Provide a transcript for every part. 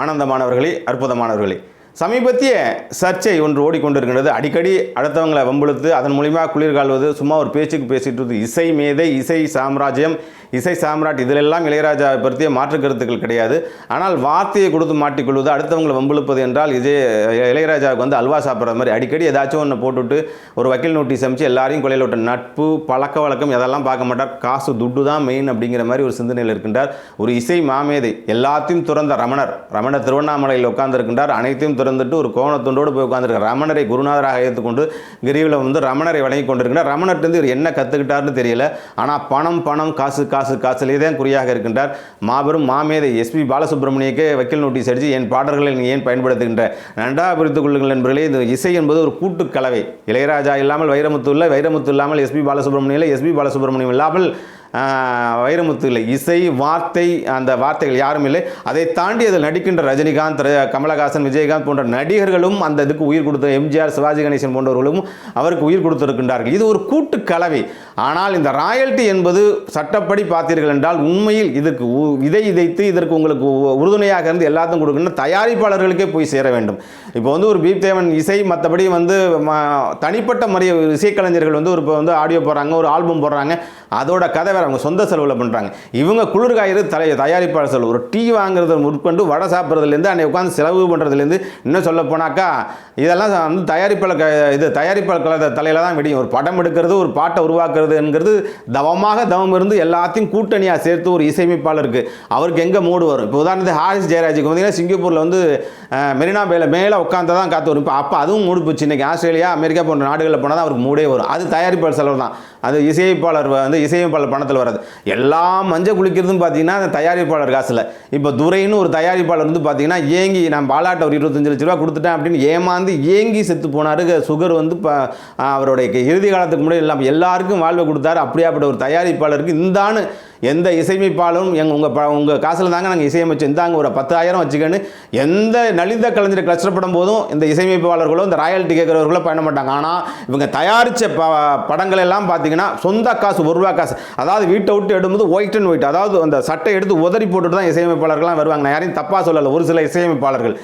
ஆனந்தமானவர்களே அற்புதமானவர்களே. சமீபத்திய சர்ச்சை ஒன்று ஓடிக்கொண்டிருக்கிறது அடிக்கடி அடுத்தவங்களை வம்புழுத்து அதன் மூலிமா குளிர் கால்வது சும்மா ஒரு பேச்சுக்கு பேசிட்டு இசை மேதை இசை சாம்ராஜ்யம் இசை சாம்ராட் இதிலெல்லாம் இளையராஜாவை பற்றிய மாற்று கருத்துக்கள் கிடையாது. ஆனால் வார்த்தையை கொடுத்து மாட்டிக்கொள்வது அடுத்தவங்களை வம்புழுப்பது என்றால் இதே இளையராஜாவுக்கு வந்து அல்வா சாப்பிட்ற மாதிரி. அடிக்கடி ஏதாச்சும் ஒன்று போட்டுவிட்டு ஒரு வக்கீல் நோட்டீஸ் அமைச்சு எல்லாரையும் கொலையில் விட்ட நட்பு பழக்க வழக்கம் இதெல்லாம் பார்க்க மாட்டார். காசு துட்டு தான் மெயின் அப்படிங்கிற மாதிரி ஒரு சிந்தனையில் இருக்கின்றார். ஒரு இசை மாமேதை எல்லாத்தையும் துறந்த ரமணர் ரமணர் திருவண்ணாமலையில் உட்கார்ந்திருக்கின்றார். அனைத்தையும் திறந்துட்டு ஒரு கோணத்துண்டோடு போய் உட்கார்ந்துருக்கார். ரமணரை குருநாதராக ஏற்றுக்கொண்டு கிரிவில் வந்து ரமணரை வணங்கி கொண்டிருக்கிறார். ரமணர்ட்டு இவர் என்ன கற்றுக்கிட்டார்னு தெரியல. ஆனால் பணம் பணம் காசு காசு காசுலேயே தான் குறியாக இருக்கின்றார். மாபெரும் மாமேதை எஸ்பி பாலசுப்ரமணியக்கே வக்கீல் நோட்டீஸ் அடித்து என் பாடல்களை நீ ஏன் பயன்படுத்துகின்ற? நன்றாக புரிந்து கொள்ளுங்கள் என்பர்களே இந்த இசை என்பது ஒரு கூட்டு கலவை. இளையராஜா இல்லாமல் வைரமுத்து இல்லை. வைரமுத்து இல்லாமல் எஸ்பி பாலசுப்ரமணியம் இல்லை. எஸ்பி பாலசுப்ரமணியம் இல்லாமல் வைரமுத்து இல்லை. இசை வார்த்தை அந்த வார்த்தைகள் யாரும் இல்லை. அதை தாண்டி அதில் நடிக்கின்ற ரஜினிகாந்த் ர- கமலஹாசன் விஜயகாந்த் போன்ற நடிகர்களும் அந்த இதுக்கு உயிர் கொடுத்த எம்ஜிஆர் சிவாஜி கணேசன் போன்றவர்களும் அவருக்கு உயிர் கொடுத்திருக்கின்றார்கள். இது ஒரு கூட்டு கலவை. ஆனால் இந்த ராயல்ட்டி என்பது சட்டப்படி பார்த்தீர்கள் என்றால் உண்மையில் இதற்கு உ- இதைத்து இதற்கு உங்களுக்கு உ- உறுதுணையாக இருந்து எல்லாத்தையும் கொடுக்கணும் தயாரிப்பாளர்களுக்கே போய் சேர வேண்டும். இப்போ வந்து ஒரு பீப் தேவன் இசை மற்றபடி வந்து தனிப்பட்ட முறைய இசைக்கலைஞர்கள் வந்து ஒரு இப்போ வந்து ஆடியோ போடுறாங்க ஒரு ஆல்பம் போடுறாங்க. அதோட கதை வேறு அவங்க சொந்த செலவில் பண்ணுறாங்க இவங்க குளிர்காயிறு தலை தயாரிப்பாளர் செலவு. ஒரு டீ வாங்குறது முற்கொண்டு வடை சாப்பிட்றதுலேருந்து அன்னைக்கு உட்காந்து செலவு பண்ணுறதுலேருந்து இன்னும் சொல்ல போனாக்கா இதெல்லாம் வந்து தயாரிப்பாளர் க இது தயாரிப்பாளர் தலையில் தான் விடியும். ஒரு படம் எடுக்கிறது ஒரு பாட்டை உருவாக்குறதுங்கிறது தவமாக தவம் இருந்து எல்லாத்தையும் கூட்டணியாக சேர்த்து ஒரு இசையமைப்பாளருக்கு அவருக்கு எங்கே மூடு வரும்? இப்போ உதாரணத்துக்கு ஹாரிஸ் ஜெயராஜுக்கு பார்த்தீங்கன்னா சிங்கப்பூரில் வந்து மெரினா பேல மேலே உட்காந்து தான் காத்து வரும். இப்போ அப்போ அதுவும் மூடு போச்சு. இன்றைக்கி ஆஸ்திரேலியா அமெரிக்கா போன்ற நாடுகளில் போனால் தான் அவருக்கு மூடே வரும். அது தயாரிப்பாளர் செலவு தான் அது இசையமைப்பாளர் வந்து இசையமைப்பாளர் பணத்தில் வராது எல்லாம் மஞ்சள் குளிக்கிறதும் பார்த்தீங்கன்னா அந்த தயாரிப்பாளர் காசில். இப்போ துரைன்னு ஒரு தயாரிப்பாளர் வந்து பார்த்தீங்கன்னா ஏங்கி நான் பாலாட்ட ஒரு இருபத்தஞ்சு லட்ச ரூபா கொடுத்துட்டேன் அப்படின்னு ஏமாந்து ஏங்கி செத்து போனார். சுகர் வந்து அவருடைய இறுதி காலத்துக்கு முன்னாடி இல்லாமல் எல்லாருக்கும் வாழ்வை கொடுத்தாரு. அப்படியாப்பட்ட ஒரு தயாரிப்பாளருக்கு இந்தான்னு எந்த இசையமைப்பாளரும் எங்கள் உங்கள் ப உங்கள் காசில் தாங்க நாங்கள் இசையமைச்சு இந்தாங்க ஒரு பத்தாயிரம் வச்சுக்கன்னு எந்த நலிந்த கலைஞர் கஷ்டப்படும் போதும் இந்த இசையமைப்பாளர்களோ இந்த ராயல்ட்டி கேட்குறவர்களோ பண்ண மாட்டாங்க ஆனால் இவங்க தயாரித்த ப படங்கள் எல்லாம் பார்த்தீங்கன்னா சொந்த காசு ஒரு ரூபா காசு. அதாவது வீட்டை விட்டு எடுக்கும்போது ஒயிட் அண்ட் ஒயிட் அதாவது அந்த சட்டை எடுத்து உதறி போட்டுட்டு தான் இசையமைப்பாளர்கள்லாம் வருவாங்க. நான் யாரையும் தப்பாக சொல்லலை. ஒரு சில இசையமைப்பாளர்கள்.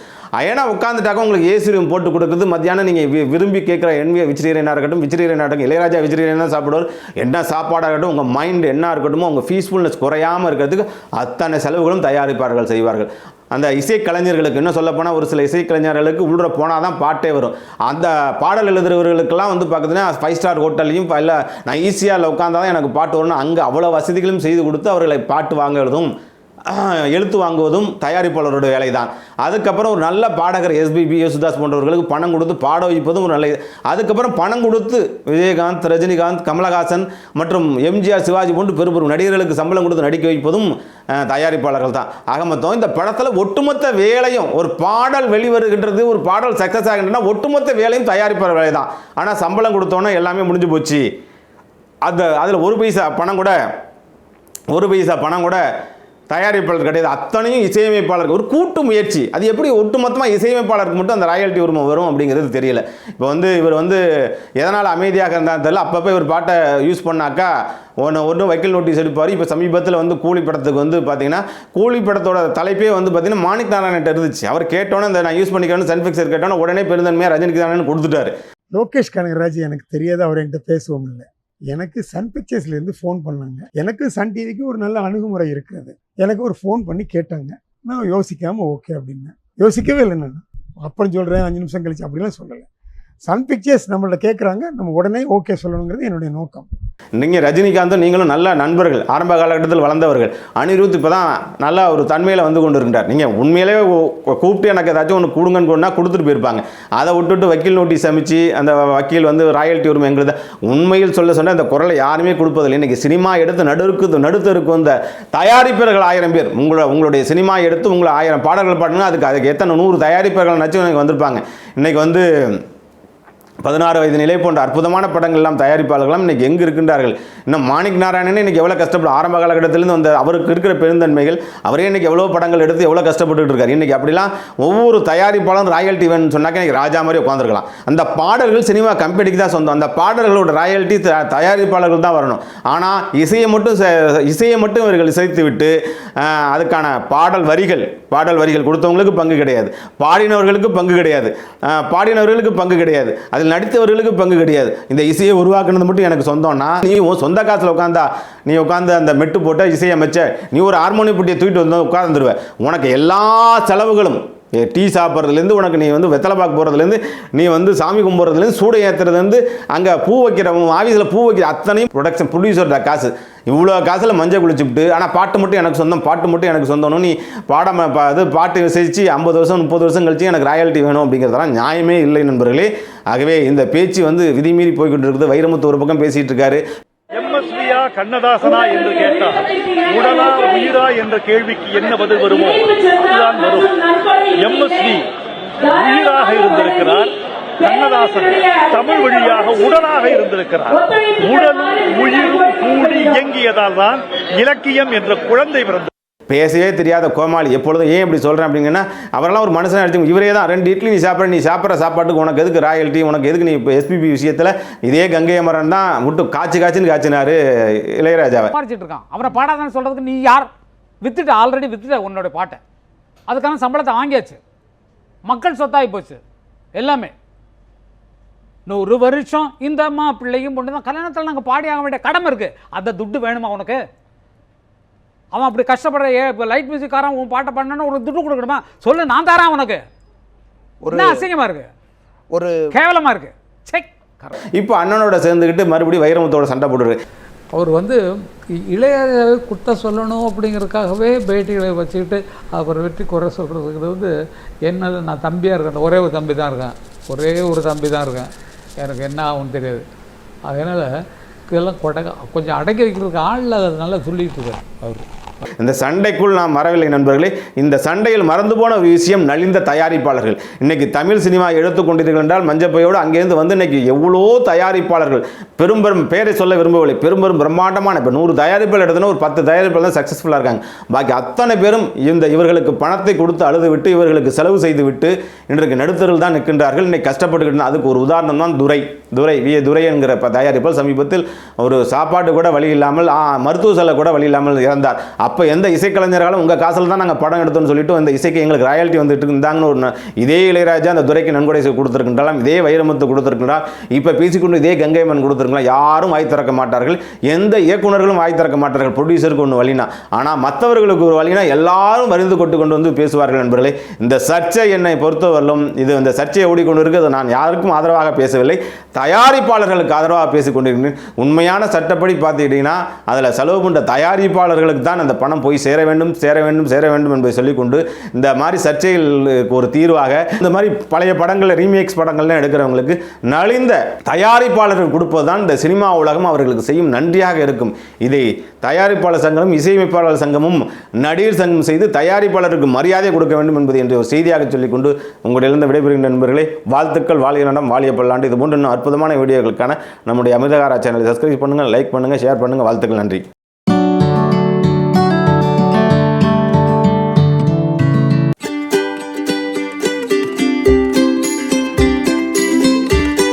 ஏன்னா உட்காந்துட்டாக்க உங்களுக்கு ஏசி ரூம் போட்டு கொடுக்குறது. மத்தியானம் நீங்கள் விரும்பி கேட்குற என்விய விச்சிரீரனாக இருக்கட்டும் விச்சிரியனாக இருக்கட்டும் இளையராஜா விச்சிரியனாக சாப்பிடுவார். என்ன சாப்பாடாக இருக்கட்டும் உங்கள் மைண்ட் என்ன இருக்கட்டுமோ உங்கள் பீஸ்ஃபுல்னஸ் குறையாமல் இருக்கிறதுக்கு அத்தனை செலவுகளும் தயாரிப்பார்கள் செய்வார்கள். அந்த இசைக்கலைஞர்களுக்கு இன்னும் சொல்லப்போனால் ஒரு சில இசைக்கலைஞர்களுக்கு உள்ள போனால் தான் பாட்டே வரும். அந்த பாடல் எழுதுறவர்களுக்கெல்லாம் வந்து பார்த்தீங்கன்னா ஃபைவ் ஸ்டார் ஹோட்டல்லையும் இல்லை நான் ஈஸியாக உட்காந்தா தான் எனக்கு பாட்டு வரணும் அங்கே அவ்வளோ வசதிகளும் செய்து கொடுத்து அவர்களை பாட்டு வாங்க எழுதும் எழுத்து வாங்குவதும் தயாரிப்பாளரோட வேலை தான் அதுக்கப்புறம் ஒரு நல்ல பாடகர் எஸ்பிபி யேசுதாஸ் போன்றவர்களுக்கு பணம் கொடுத்து பாட வைப்பதும் ஒரு நல்ல அதுக்கப்புறம் பணம் கொடுத்து விஜயகாந்த் ரஜினிகாந்த் கமலஹாசன் மற்றும் எம்ஜிஆர் சிவாஜி போன்று பெரும் பெரும் நடிகர்களுக்கு சம்பளம் கொடுத்து நடிக்க வைப்பதும் தயாரிப்பாளர்கள் தான் ஆக மொத்தம் இந்த படத்தில் ஒட்டுமொத்த வேலையும் ஒரு பாடல் வெளிவருகின்றது ஒரு பாடல் சக்ஸஸ் ஆகின்றன ஒட்டுமொத்த வேலையும் தயாரிப்பாளர் வேலை தான் ஆனால் சம்பளம் கொடுத்தோன்னே எல்லாமே முடிஞ்சு போச்சு. அந்த அதில் ஒரு பைசா பணம் கூட ஒரு பைசா பணம் கூட தயாரிப்பாளர் கிடையாது. அத்தனையும் இசையமைப்பாளருக்கு ஒரு கூட்டு முயற்சி. அது எப்படி ஒட்டுமொத்தமாக இசையமைப்பாளருக்கு மட்டும் அந்த ராயல்ட்டி உரிமை வரும் அப்படிங்கிறது தெரியல. இப்போ வந்து இவர் வந்து எதனால் அமைதியாக இருந்தாலும் தெரியல. அப்பப்போ இவர் பாட்டை யூஸ் பண்ணாக்கா ஒன்று ஒன்று வைக்கல் நோட்டீஸ் எடுப்பார். இப்போ சமீபத்தில் வந்து கூலி படத்துக்கு வந்து பார்த்தீங்கன்னா கூலி படத்தோட தலைப்பே வந்து பார்த்தீங்கன்னா மாணிக் நாராயணன் இருந்துச்சு. அவர் கேட்டோன்னே இந்த நான் யூஸ் பண்ணிக்கிறேன்னு சன்ஃபிக்சர் கேட்டோன்னே உடனே பெருந்தன்மையாக ரஜினிக்கு தானே கொடுத்துட்டாரு. லோகேஷ் கனகராஜ் எனக்கு தெரியாது அவர் என்கிட்ட பேசுவோம் இல்லை. எனக்கு சன் பிக்சர்ஸ்லேருந்து ஃபோன் பண்ணாங்க. எனக்கு சன் டிவிக்கு ஒரு நல்ல அணுகுமுறை இருக்கிறது எனக்கு ஒரு ஃபோன் பண்ணி கேட்டாங்க. நான் யோசிக்காமல் ஓகே அப்படின்னேன். யோசிக்கவே இல்லை நான். அப்புறம் சொல்கிறேன் அஞ்சு நிமிஷம் கழிச்சு அப்படிலாம் சொல்லலை. சன் பிக்சர்ஸ் நம்மள்ட்ட கேட்குறாங்க நம்ம உடனே ஓகே சொல்லணுங்கிறது என்னுடைய நோக்கம். நீங்கள் ரஜினிகாந்தும் நீங்களும் நல்ல நண்பர்கள் ஆரம்ப காலகட்டத்தில் வளர்ந்தவர்கள். அனிருத் இப்போ தான் நல்லா ஒரு தன்மையில் வந்து கொண்டு இருக்கின்றார் நீங்கள் உண்மையிலே கூப்பிட்டு எனக்கு ஏதாச்சும் ஒன்று கொடுங்கன்னு கொண்டா கொடுத்துட்டு போயிருப்பாங்க. அதை விட்டுட்டு வக்கீல் நோட்டீஸ் அமைச்சு அந்த வக்கீல் வந்து ராயல்ட்டி உரிமை எங்களுது உண்மையில் சொல்ல சொன்னால் அந்த குரலை யாருமே கொடுப்பதில்லை. இன்றைக்கி சினிமா எடுத்து நடுக்கு நடுத்தருக்கு வந்த தயாரிப்பர்கள் ஆயிரம் பேர். உங்களோட உங்களுடைய சினிமா எடுத்து உங்களை ஆயிரம் பாடல்கள் பாடுங்க அதுக்கு அதுக்கு எத்தனை நூறு தயாரிப்பர்கள் நச்சு எனக்கு வந்திருப்பாங்க. இன்றைக்கி வந்து பதினாறு வயது நிலை போன்ற அற்புதமான படங்கள் எல்லாம் தயாரிப்பாளர்களும் இன்னைக்கு எங்கே இருக்கின்றார்கள்? இன்னும் மாணிக் நாராயணன் இன்னைக்கு எவ்வளோ கஷ்டப்படும் ஆரம்ப காலகட்டத்திலேருந்து வந்த அவருக்கு இருக்கிற பெருந்தன்மைகள் அவரே இன்னைக்கு எவ்வளோ படங்கள் எடுத்து எவ்வளோ கஷ்டப்பட்டுட்டு இருக்காரு. இன்னைக்கு அப்படிலாம் ஒவ்வொரு தயாரிப்பாளரும் ராயல்ட்டி வேணும்னு சொன்னாக்க இன்னைக்கு ராஜா மாதிரி உட்காந்துருக்கலாம் அந்த பாடல்கள் சினிமா கம்பெனிக்கு தான் சொந்தம். அந்த பாடல்களோட ராயல்ட்டி தயாரிப்பாளர்கள் தான் வரணும். ஆனால் இசையை மட்டும் இசையை மட்டும் இவர்கள் இசைத்து விட்டு அதுக்கான பாடல் வரிகள் பாடல் வரிகள் கொடுத்தவங்களுக்கு பங்கு கிடையாது. பாடினவர்களுக்கு பங்கு கிடையாது. பாடினவர்களுக்கு பங்கு கிடையாது. அதில் நடித்தவர்களுக்கு பங்கு கிடையாது. இந்த இசையை உருவாக்குனது மட்டும் எனக்கு சொந்தம்னா நீ உன் சொந்த காசில் உட்காந்தா நீ உட்காந்து அந்த மெட்டு போட்ட இசையை அமைச்ச நீ ஒரு ஹார்மோனியம் புட்டியை தூக்கிட்டு வந்து உட்காந்துருவ உனக்கு எல்லா செலவுகளும் டீ சாப்பிட்றதுலேருந்து உனக்கு நீ வந்து வெத்தலை பாக்கு போகிறதுலேருந்து நீ வந்து சாமி கும்பிட்றதுலேருந்து சூடை ஏற்றுறதுலேருந்து அங்கே பூ வைக்கிற ஆஃபீஸில் பூ வைக்கிற அத்தனையும் ப்ரொடக்ஷன் ப்ரொடியூசர்ட காசு. இவ்வளோ காசில் மஞ்சள் குளிச்சுவிட்டு ஆனால் பாட்டு மட்டும் எனக்கு சொந்தம் பாட்டு மட்டும் எனக்கு சொந்தம்னு நீ பாடம் ப- இது பாட்டு விசைச்சு ஐம்பது வருஷம் முப்பது வருஷம் கழிச்சு எனக்கு ராயல்ட்டி வேணும் அப்படிங்கிறதெல்லாம் நியாயமே இல்லை நண்பர்களே. ஆகவே இந்த பேச்சு வந்து விதிமீறி போய்கிட்டு இருக்குது வைரமுத்து ஒரு பக்கம் பேசிகிட்டு இருக்காரு. கண்ணதாசனா என்று கேட்டால் உடலா உயிரா என்ற கேள்விக்கு என்ன பதில் வருமோ? அதுதான் வரும். எம்எஸ்வி உயிராக இருந்திருக்கிறார். கண்ணதாசன் தமிழ் வழியாக உடலாக இருந்திருக்கிறார். உடலும் உயிரும் கூடி இயங்கியதால் தான் இலக்கியம் என்ற குழந்தை பிறந்தது. பேசவே தெரியாத கோமாளி. எப்பொழுதும் ஏன் இப்படி சொல்கிறேன் அப்படிங்கன்னா அவரெல்லாம் ஒரு மனுஷன் எடுத்து இவரே தான். ரெண்டு இட்லி நீ சாப்பிட்ற நீ சாப்பிட்ற சாப்பாட்டுக்கு உனக்கு எதுக்கு ராயல்ட்டி? உனக்கு எதுக்கு நீ இப்போ எஸ்பிபி விஷயத்தில் இதே கங்கை மரன் தான் முட்டு காய்ச்சி காய்ச்சின்னு காய்ச்சினாரு இளையராஜாவை. பாடிச்சிட்டு இருக்கான். அவரை பாடாதான்னு சொல்கிறதுக்கு நீ யார்? வித்துட்ட ஆல்ரெடி வித்துட்ட உன்னோட பாட்டை. அதுக்கான சம்பளத்தை வாங்கியாச்சு. மக்கள் சொத்தாகி போச்சு. எல்லாமே. நூறு வருஷம் இந்த அம்மா பிள்ளையும் பொண்ணு தான் கல்யாணத்தில் நாங்கள் பாடி ஆக வேண்டிய கடமை இருக்குது அந்த துட்டு வேணுமா உனக்கு? அவன் அப்படி கஷ்டப்படுற ஏ இப்போ லைட் மியூசிக்காரன் உன் பாட்டை பண்ணணும் உனக்கு துட்டு கொடுக்கணுமா? சொல்லு நான் தரேன் உனக்கு ஒரு என்ன அசிங்கமா இருக்கு? ஒரு கேவலமா இருக்கு. செக் இப்போ அண்ணனோட சேர்ந்துக்கிட்டு மறுபடியும் வைரமுத்தோட சண்டை போடுறாரு அவர் வந்து இளையராஜாவை குத்த சொல்லணும் அப்படிங்கிறதுக்காகவே பேட்டிகளை வச்சுக்கிட்டு அவர் வெற்றி குறை சொல்கிறதுங்கிறது வந்து என்னது நான் தம்பியாக இருக்கேன். ஒரே ஒரு தம்பி தான் இருக்கேன். ஒரே ஒரு தம்பி தான் இருக்கேன். எனக்கு என்ன ஆகும்னு தெரியாது. அதனால் இதெல்லாம் கொடக கொஞ்சம் அடக்கி வைக்கிறதுக்கு ஆள் இல்லாததுனால நல்லா சொல்லிட்டு இருக்காரு அவர். இந்த சண்டைக்குள் நாம் வரவில்லை நண்பர்களே. இந்த சண்டையில் மறந்து போன ஒரு விஷயம் நலிந்த தயாரிப்பாளர்கள். இன்னைக்கு தமிழ் சினிமா எடுத்துக்கொண்டீர்கள் என்றால் மஞ்சப்பையோடு அங்கேருந்து வந்து இன்னைக்கு எவ்வளோ தயாரிப்பாளர்கள். பெரும் பெரும் பேரை சொல்ல விரும்பவில்லை. பெரும் பெரும் பிரம்மாண்டமான இப்போ நூறு தயாரிப்பாளர் எடுத்தனா ஒரு பத்து தயாரிப்பாளர் தான் சக்ஸஸ்ஃபுல்லாக இருக்காங்க. பாக்கி அத்தனை பேரும் இந்த இவர்களுக்கு பணத்தை கொடுத்து அழுது விட்டு இவர்களுக்கு செலவு செய்து விட்டு இன்றைக்கு நடுத்தரில் தான் நிற்கின்றார்கள். இன்னைக்கு கஷ்டப்பட்டுக்கிட்டு அதுக்கு ஒரு உதாரணம் தான் துரை. துரை வி. துரை என்கிற தயாரிப்பால் சமீபத்தில் ஒரு சாப்பாடு கூட வழி இல்லாமல் மருத்துவ செலவு கூட வழி இல்லாமல் இறந்தார். அப்போ எந்த இசைக்கலைஞர்களும் உங்கள் காசில் தான் நாங்கள் படம் எடுத்தோம்னு சொல்லிட்டு அந்த இசைக்கு எங்களுக்கு ராயல்ட்டி வந்துட்டு இருந்தாங்கன்னு ஒரு இதே இளையராஜா அந்த துறைக்கு நன்கொடை கொடுத்துருக்கின்றாலும் இதே வைரமுத்து கொடுத்துருக்கின்றார். இப்போ பேசிக்கொண்டு இதே கங்கைமன் கொடுத்துருக்கலாம். யாரும் வாய் திறக்க மாட்டார்கள். எந்த இயக்குனர்களும் வாய் திறக்க மாட்டார்கள். ப்ரொடியூசருக்கு ஒன்று வழினா. ஆனால் மற்றவர்களுக்கு ஒரு வழினா எல்லாரும் வரிந்து கொண்டு கொண்டு வந்து பேசுவார்கள் நண்பர்களே. இந்த சர்ச்சை என்னை பொறுத்தவரையிலும் இது இந்த சர்ச்சையை ஓடிக்கொண்டு இருக்குது நான் யாருக்கும் ஆதரவாக பேசவில்லை. தயாரிப்பாளர்களுக்கு ஆதரவாக பேசிக்கொண்டிருக்கிறேன். உண்மையான சட்டப்படி பார்த்துக்கிட்டிங்கன்னா அதில் செலவு பண்ணுற தயாரிப்பாளர்களுக்கு தான் அந்த பணம் போய் சேர வேண்டும் சேர வேண்டும் சேர வேண்டும் என்பதை சொல்லிக்கொண்டு இந்த மாதிரி சர்ச்சைகளுக்கு ஒரு தீர்வாக இந்த மாதிரி பழைய படங்களில் ரீமேக்ஸ் படங்கள்லாம் எடுக்கிறவங்களுக்கு நலிந்த தயாரிப்பாளர்கள் கொடுப்பது தான் இந்த சினிமா உலகம் அவர்களுக்கு செய்யும் நன்றியாக இருக்கும். இதை தயாரிப்பாளர் சங்கமும் இசையமைப்பாளர் சங்கமும் நடிகர் சங்கம் செய்து தயாரிப்பாளருக்கு மரியாதை கொடுக்க வேண்டும் என்பது என்று ஒரு செய்தியாக சொல்லிக்கொண்டு உங்களிடம் விடைபெறுகின்ற நண்பர்களே வாழ்த்துக்கள் வாழிய நடம் வாழிய பல்லாண்டு. இது போன்ற இன்னும் அற்புதமான வீடியோக்களுக்கான நம்முடைய அமிர்தகாரா சேனலை சப்ஸ்கிரைப் பண்ணுங்கள் லைக் பண்ணுங்கள் ஷேர் பண்ணுங்கள். வாழ்த்துக்கள் நன்றி.